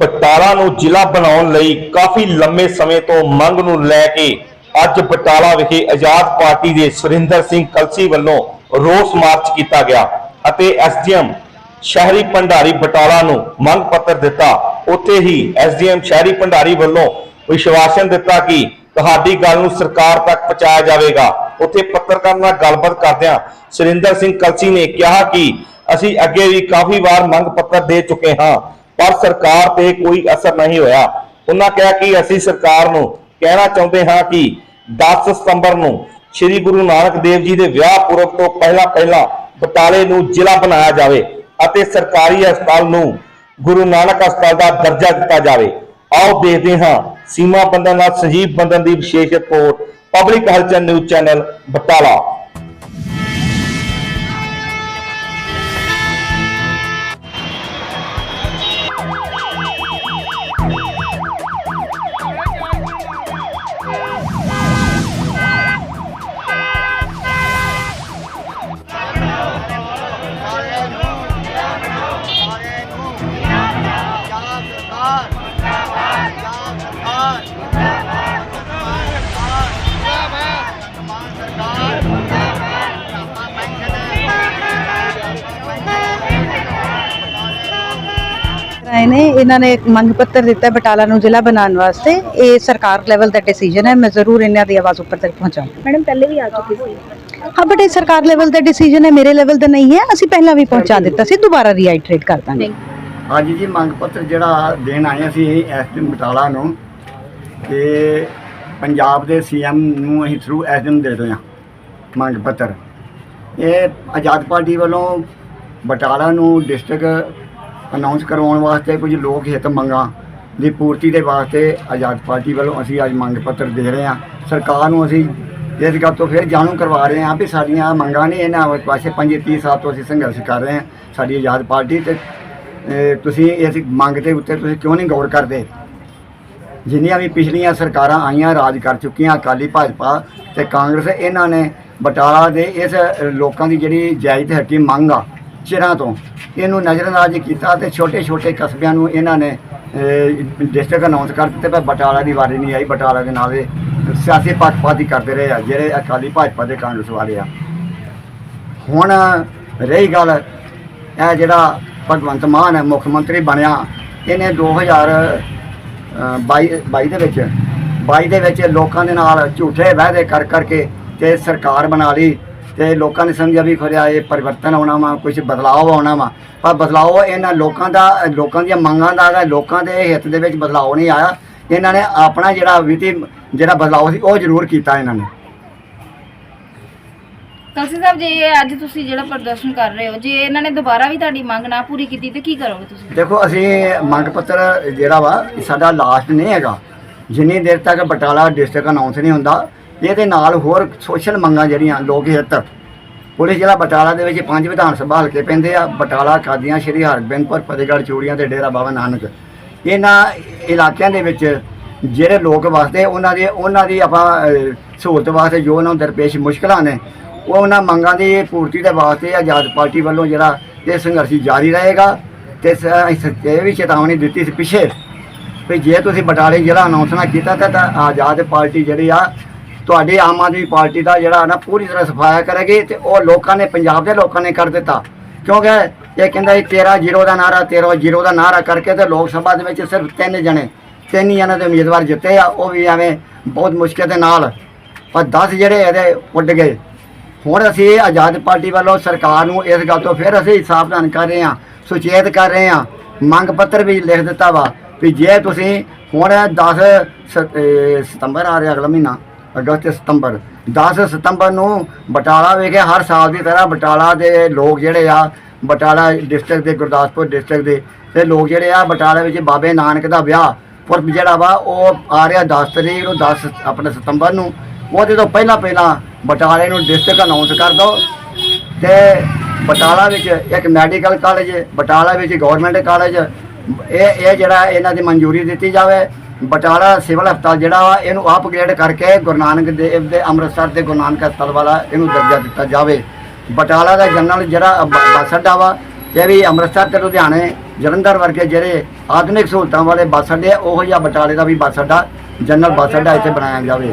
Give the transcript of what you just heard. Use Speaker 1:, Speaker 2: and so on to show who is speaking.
Speaker 1: ਬਟਾਲਾ ਨੂੰ ਜ਼ਿਲ੍ਹਾ ਬਣਾਉਣ ਲਈ ਕਾਫੀ ਲੰਮੇ ਸਮੇਂ ਤੋਂ ਮੰਗ ਨੂੰ ਲੈ ਕੇ ਅੱਜ ਬਟਾਲਾ ਵਿਖੇ ਆਜ਼ਾਦ ਪਾਰਟੀ ਦੇ ਸੁਰਿੰਦਰ ਸਿੰਘ ਕਲਸੀ ਵੱਲੋਂ ਰੋਸ ਮਾਰਚ ਕੀਤਾ ਗਿਆ ਅਤੇ ਐਸਡੀਐਮ ਸ਼ਹਿਰੀ ਭੰਡਾਰੀ ਬਟਾਲਾ ਨੂੰ ਮੰਗ ਪੱਤਰ ਦਿੱਤਾ। ਉੱਥੇ ਹੀ ਐਸਡੀਐਮ ਸ਼ਹਿਰੀ ਭੰਡਾਰੀ ਵੱਲੋਂ ਵਿਸ਼ਵਾਸਨ ਦਿੱਤਾ ਕਿ ਤੁਹਾਡੀ ਗੱਲ ਨੂੰ ਸਰਕਾਰ ਤੱਕ ਪਹੁੰਚਾਇਆ ਜਾਵੇਗਾ। ਉੱਥੇ ਪੱਤਰਕਾਰ ਨਾਲ ਗੱਲਬਾਤ ਕਰਦਿਆਂ ਸੁਰਿੰਦਰ ਸਿੰਘ ਕਲਸੀ ਨੇ ਕਿਹਾ ਕਿ ਅਸੀਂ ਅੱਗੇ ਵੀ ਕਾਫੀ ਵਾਰ ਮੰਗ ਪੱਤਰ ਦੇ ਚੁੱਕੇ ਹਾਂ। ਪਰ ਸਰਕਾਰ ਤੇ ਕੋਈ ਅਸਰ ਨਹੀਂ ਹੋਇਆ। ਉਹਨਾਂ ਕਿਹਾ ਕਿ ਅਸੀਂ ਸਰਕਾਰ ਨੂੰ ਕਹਿਣਾ ਚਾਹੁੰਦੇ ਹਾਂ ਕਿ 10 ਸਤੰਬਰ ਨੂੰ ਸ੍ਰੀ ਗੁਰੂ ਨਾਨਕ ਦੇਵ ਜੀ ਦੇ ਵਿਆਹ ਪੁਰਬ ਤੋਂ ਪਹਿਲਾਂ ਪਹਿਲਾਂ ਬਟਾਲੇ ਨੂੰ ਜ਼ਿਲ੍ਹਾ ਬਣਾਇਆ ਜਾਵੇ ਅਤੇ ਸਰਕਾਰੀ ਹਸਪਤਾਲ ਨੂੰ ਗੁਰੂ ਨਾਨਕ ਹਸਪਤਾਲ ਦਾ ਦਰਜਾ ਦਿੱਤਾ ਜਾਵੇ। ਆਓ ਦੇਖਦੇ ਹਾਂ ਸੀਮਾ ਬੰਦਨ ਨਾਲ ਸੰਜੀਵ ਬੰਦਨ ਦੀ ਵਿਸ਼ੇਸ਼ report public Halchal news channel Batala.
Speaker 2: ਆਏ ਨੇ ਇਹਨਾਂ ਨੇ ਇੱਕ ਮੰਗ ਪੱਤਰ ਦਿੱਤਾ ਬਟਾਲਾ ਨੂੰ ਜ਼ਿਲ੍ਹਾ ਬਣਾਉਣ ਵਾਸਤੇ। ਇਹ ਸਰਕਾਰ ਲੈਵਲ ਦਾ ਡਿਸੀਜਨ ਹੈ ਮੈਂ ਜ਼ਰੂਰ ਇਹਨਾਂ ਦੀ ਆਵਾਜ਼ ਉੱਪਰ ਤੱਕ ਪਹੁੰਚਾਊਂ
Speaker 3: ਮੈਡਮ ਪਹਿਲੇ ਵੀ ਆ ਚੁੱਕੀ ਸੀ।
Speaker 2: ਹਾਂ ਬਟ ਇਹ ਸਰਕਾਰ ਲੈਵਲ ਦਾ ਡਿਸੀਜਨ ਹੈ ਮੇਰੇ ਲੈਵਲ ਦਾ ਨਹੀਂ ਹੈ ਅਸੀਂ ਪਹਿਲਾਂ ਵੀ ਪਹੁੰਚਾ ਦਿੱਤਾ ਸੀ ਦੁਬਾਰਾ ਰੀਆਈਟਰੇਟ ਕਰ ਦਾਂਗੇ।
Speaker 4: ਹਾਂਜੀ ਜੀ ਮੰਗ ਪੱਤਰ ਜਿਹੜਾ ਦੇਣ ਆਏ ਅਸੀਂ ਐਸਡੀ ਬਟਾਲਾ ਨੂੰ ਤੇ ਪੰਜਾਬ ਦੇ ਸੀਐਮ ਨੂੰ ਅਸੀਂ ਥਰੂ ਐਸਡੀ ਦੇ ਰਹੇ ਹਾਂ ਮੰਗ ਪੱਤਰ। ਇਹ ਆਜ਼ਾਦ ਪਾਰਟੀ ਵੱਲੋਂ ਬਟਾਲਾ ਨੂੰ ਡਿਸਟ੍ਰਿਕਟ ਅਨਾਉਂਸ ਕਰਵਾਉਣ ਵਾਸਤੇ ਕੁਝ ਲੋਕ ਹਿੱਤ ਮੰਗਾਂ ਦੀ ਪੂਰਤੀ ਦੇ ਵਾਸਤੇ ਆਜ਼ਾਦ ਪਾਰਟੀ ਵੱਲੋਂ ਅਸੀਂ ਅੱਜ ਮੰਗ ਪੱਤਰ ਦੇ ਰਹੇ ਹਾਂ। ਸਰਕਾਰ ਨੂੰ ਅਸੀਂ ਇਸ ਗੱਲ ਤੋਂ ਫਿਰ ਜਾਣੂ ਕਰਵਾ ਰਹੇ ਹਾਂ ਵੀ ਸਾਡੀਆਂ ਮੰਗਾਂ ਨੇ ਇਹਨਾਂ ਪਾਸੇ 25 ਸਾਲ ਤੋਂ ਅਸੀਂ ਸੰਘਰਸ਼ ਕਰ ਰਹੇ ਹਾਂ। ਸਾਡੀ ਆਜ਼ਾਦ ਪਾਰਟੀ ਤੇ ਤੁਸੀਂ ਇਸ ਮੰਗ ਦੇ ਉੱਤੇ ਤੁਸੀਂ ਕਿਉਂ ਨਹੀਂ ਗੌਰ ਕਰਦੇ? ਜਿੰਨੀਆਂ ਵੀ ਪਿਛਲੀਆਂ ਸਰਕਾਰਾਂ ਆਈਆਂ, ਰਾਜ ਕਰ ਚੁੱਕੀਆਂ, ਅਕਾਲੀ ਭਾਜਪਾ ਤੇ ਕਾਂਗਰਸ, ਇਹਨਾਂ ਨੇ ਬਟਾਲਾ ਦੇ ਇਸ ਲੋਕਾਂ ਦੀ ਜਿਹੜੀ ਜਾਇਜ਼ ਹੱਕੀ ਮੰਗ ਆ ਚਿਰਾਂ ਤੋਂ ਇਹਨੂੰ ਨਜ਼ਰਅੰਦਾਜ਼ ਕੀਤਾ ਤੇ ਛੋਟੇ ਛੋਟੇ ਕਸਬਿਆਂ ਨੂੰ ਇਹਨਾਂ ਨੇ ਡਿਸਟ੍ਰਿਕਟ ਅਨਾਉਂਸ ਕਰ ਦਿੱਤੇ, ਪਰ ਬਟਾਲਾ ਦੀ ਵਾਰੀ ਨਹੀਂ ਆਈ। ਬਟਾਲਾ ਦੇ ਨਾਲ ਇਹ ਸਿਆਸੀ ਪੱਖਪਾਤੀ ਕਰਦੇ ਰਹੇ ਆ, ਜਿਹੜੇ ਅਕਾਲੀ ਭਾਜਪਾ ਦੇ ਕਾਂਗਰਸ ਵਾਲੇ ਆ। ਹੁਣ ਰਹੀ ਗੱਲ, ਇਹ ਜਿਹੜਾ ਭਗਵੰਤ ਮਾਨ ਹੈ, ਮੁੱਖ ਮੰਤਰੀ ਬਣਿਆ, ਇਹਨੇ 2022 22 ਦੇ ਵਿੱਚ 22 ਦੇ ਵਿੱਚ ਲੋਕਾਂ ਦੇ ਨਾਲ ਝੂਠੇ ਵਾਅਦੇ ਕਰ ਕਰਕੇ ਤੇ ਸਰਕਾਰ ਬਣਾ ਲਈ। ਤੇ ਲੋਕਾਂ ਨੇ ਸਮਝਿਆ ਵੀ ਖਰਿਆ ਇਹ ਪਰਿਵਰਤਨ ਆਉਣਾ ਵਾ ਕੁਝ ਬਦਲਾਅ ਆਉਣਾ ਵਾ। ਪਰ ਬਦਲਾਅ ਇਹਨਾਂ ਲੋਕਾਂ ਦਾ ਲੋਕਾਂ ਦੀਆਂ ਮੰਗਾਂ ਦਾ ਲੋਕਾਂ ਦੇ ਹਿੱਤ ਦੇ ਵਿੱਚ ਬਦਲਾਅ ਨਹੀਂ ਆਇਆ। ਇਹਨਾਂ ਨੇ ਆਪਣਾ ਜਿਹੜਾ ਵਿਧੀ ਜਿਹੜਾ ਬਦਲਾਅ ਸੀ ਉਹ ਜ਼ਰੂਰ ਕੀਤਾ ਇਹਨਾਂ ਨੇ।
Speaker 3: ਕਲਸੀ ਸਾਹਿਬ ਜੇ ਇਹ ਅੱਜ ਤੁਸੀਂ ਜਿਹੜਾ ਪ੍ਰਦਰਸ਼ਨ ਕਰ ਰਹੇ ਹੋ ਜੇ ਇਹਨਾਂ ਨੇ ਦੁਬਾਰਾ ਵੀ ਤੁਹਾਡੀ ਮੰਗ ਨਾ ਪੂਰੀ ਕੀਤੀ ਤੇ ਕੀ ਕਰੋਗੇ ਤੁਸੀਂ?
Speaker 4: ਦੇਖੋ ਅਸੀਂ ਮੰਗ ਪੱਤਰ ਜਿਹੜਾ ਵਾ ਸਾਡਾ ਲਾਸਟ ਨਹੀਂ ਹੈਗਾ। ਜਿੰਨੀ ਦੇਰ ਤੱਕ ਬਟਾਲਾ ਡਿਸਟ੍ਰਿਕਟ ਅਨਾਉਂਸ ਨਹੀਂ ਹੁੰਦਾ ਇਹਦੇ ਨਾਲ ਹੋਰ ਸੋਸ਼ਲ ਮੰਗਾਂ ਜਿਹੜੀਆਂ ਲੋਕ ਹਿੱਤ, ਪੁਲਿਸ ਜ਼ਿਲ੍ਹਾ ਬਟਾਲਾ ਦੇ ਵਿੱਚ ਪੰਜ ਵਿਧਾਨ ਸਭਾ ਹਲਕੇ ਪੈਂਦੇ ਆ, ਬਟਾਲਾ ਕਾਦੀਆਂ ਸ਼੍ਰੀ ਹਰਗੋਬਿੰਦਪੁਰ ਫਤਿਹਗੜ੍ਹ, ਚੂੜੀਆਂ ਤੇ ਡੇਰਾ ਬਾਬਾ ਨਾਨਕ। ਇਹਨਾਂ ਇਲਾਕਿਆਂ ਦੇ ਵਿੱਚ ਜਿਹੜੇ ਲੋਕ ਵਾਸਤੇ ਉਹਨਾਂ ਦੇ, ਉਹਨਾਂ ਦੀ ਆਪਾਂ ਸਹੂਲਤ ਵਾਸਤੇ ਜੋ ਉਹਨਾਂ ਨੂੰ ਦਰਪੇਸ਼ ਮੁਸ਼ਕਲਾਂ ਨੇ, ਉਹ ਉਹਨਾਂ ਮੰਗਾਂ ਦੀ ਪੂਰਤੀ ਦੇ ਵਾਸਤੇ ਆਜ਼ਾਦ ਪਾਰਟੀ ਵੱਲੋਂ ਜਿਹੜਾ ਇਹ ਸੰਘਰਸ਼ ਜਾਰੀ ਰਹੇਗਾ। ਤੇ ਇਹ ਵੀ ਚੇਤਾਵਨੀ ਦਿੱਤੀ ਸੀ ਪਿੱਛੇ, ਵੀ ਜੇ ਤੁਸੀਂ ਬਟਾਲੇ ਜ਼ਿਲ੍ਹਾ ਅਨਾਉਂਸ ਕੀਤਾ ਤਾਂ ਆਜ਼ਾਦ ਪਾਰਟੀ ਜਿਹੜੀ ਆ ਤੁਹਾਡੀ ਆਮ ਆਦਮੀ ਪਾਰਟੀ ਦਾ ਜਿਹੜਾ ਨਾ ਪੂਰੀ ਤਰ੍ਹਾਂ ਸਫਾਇਆ ਕਰੇਗੀ ਤੇ ਉਹ ਲੋਕਾਂ ਨੇ, ਪੰਜਾਬ ਦੇ ਲੋਕਾਂ ਨੇ ਕਰ ਦਿੱਤਾ। ਕਿਉਂਕਿ ਇਹ ਕਹਿੰਦਾ ਇਹ 13 ਜ਼ੀਰੋ ਦਾ ਨਾਰਾ 13 ਜ਼ੀਰੋ ਦਾ ਨਾਰਾ ਕਰਕੇ ਤੇ ਲੋਕ ਸਭਾ ਦੇ ਵਿੱਚ ਸਿਰਫ ਤਿੰਨ ਜਣੇ, ਤਿੰਨ ਹੀ ਜਣੇ ਦੇ ਉਮੀਦਵਾਰ ਜਿੱਤੇ ਆ, ਉਹ ਵੀ ਐਵੇਂ ਬਹੁਤ ਮੁਸ਼ਕਿਲ ਦੇ ਨਾਲ। ਪਰ 10 ਜਿਹੜੇ ਇਹਦੇ ਉੱਡ ਗਏ। ਹੁਣ ਅਸੀਂ ਆਜ਼ਾਦ ਪਾਰਟੀ ਵੱਲੋਂ ਸਰਕਾਰ ਨੂੰ ਇਸ ਗੱਲ ਤੋਂ ਫਿਰ ਅਸੀਂ ਸਾਵਧਾਨ ਕਰ ਰਹੇ ਹਾਂ, ਸੁਚੇਤ ਕਰ ਰਹੇ ਹਾਂ। ਮੰਗ ਪੱਤਰ ਵੀ ਲਿਖ ਦਿੱਤਾ ਵਾ ਵੀ ਜੇ ਤੁਸੀਂ ਹੁਣ 10 ਸਤੰਬਰ ਆ ਰਿਹਾ ਅਗਲਾ ਮਹੀਨਾ ਅਗਸਤ ਸਤੰਬਰ 10 ਸਤੰਬਰ ਨੂੰ ਬਟਾਲਾ ਵਿਖੇ ਹਰ ਸਾਲ ਦੀ ਤਰ੍ਹਾਂ ਬਟਾਲਾ ਦੇ ਲੋਕ ਜਿਹੜੇ ਆ, ਬਟਾਲਾ ਡਿਸਟ੍ਰਿਕਟ ਦੇ, ਗੁਰਦਾਸਪੁਰ ਡਿਸਟ੍ਰਿਕਟ ਦੇ, ਤੇ ਲੋਕ ਜਿਹੜੇ ਆ ਬਟਾਲਾ ਵਿੱਚ ਬਾਬੇ ਨਾਨਕ ਦਾ ਵਿਆਹ ਪੁਰਬ ਜਿਹੜਾ ਵਾ, ਉਹ ਆ ਰਿਹਾ 10 ਤਰੀਕ ਨੂੰ 10 ਆਪਣੇ ਸਤੰਬਰ ਨੂੰ। ਉਹਦੇ ਤੋਂ ਪਹਿਲਾਂ ਪਹਿਲਾਂ ਬਟਾਲੇ ਨੂੰ ਡਿਸਟ੍ਰਿਕਟ ਅਨਾਉਂਸ ਕਰ ਦਿਓ ਤੇ ਬਟਾਲਾ ਵਿੱਚ ਇੱਕ ਮੈਡੀਕਲ ਕਾਲਜ ਬਟਾਲਾ ਵਿੱਚ ਗਵਰਨਮੈਂਟ ਕਾਲਜ ਇਹ ਇਹ ਜਿਹੜਾ ਇਹਨਾਂ ਦੀ ਮਨਜ਼ੂਰੀ ਦਿੱਤੀ ਜਾਵੇ। ਬਟਾਲਾ ਸਿਵਲ ਹਸਪਤਾਲ ਜਿਹੜਾ ਵਾ ਇਹਨੂੰ ਅਪਗ੍ਰੇਡ ਕਰਕੇ ਗੁਰੂ ਨਾਨਕ ਦੇਵ ਦੇ ਅੰਮ੍ਰਿਤਸਰ ਦੇ ਗੁਰੂ ਨਾਨਕ ਹਸਪਤਾਲ ਵਾਲਾ ਇਹਨੂੰ ਦਰਜਾ ਦਿੱਤਾ ਜਾਵੇ। ਬਟਾਲਾ ਦਾ ਜਨਰਲ ਜਿਹੜਾ ਬੱਸ ਅੱਡਾ ਵਾ ਕਿ ਵੀ ਅੰਮ੍ਰਿਤਸਰ ਤੇ ਲੁਧਿਆਣੇ ਜਲੰਧਰ ਵਰਗੇ ਜਿਹੜੇ ਆਧੁਨਿਕ ਸਹੂਲਤਾਂ ਵਾਲੇ ਬੱਸ ਅੱਡੇ ਆ, ਉਹੋ ਜਿਹਾ ਬਟਾਲੇ ਦਾ ਵੀ ਬੱਸ ਅੱਡਾ ਜਨਰਲ ਬੱਸ ਅੱਡਾ ਇੱਥੇ ਬਣਾਇਆ ਜਾਵੇ।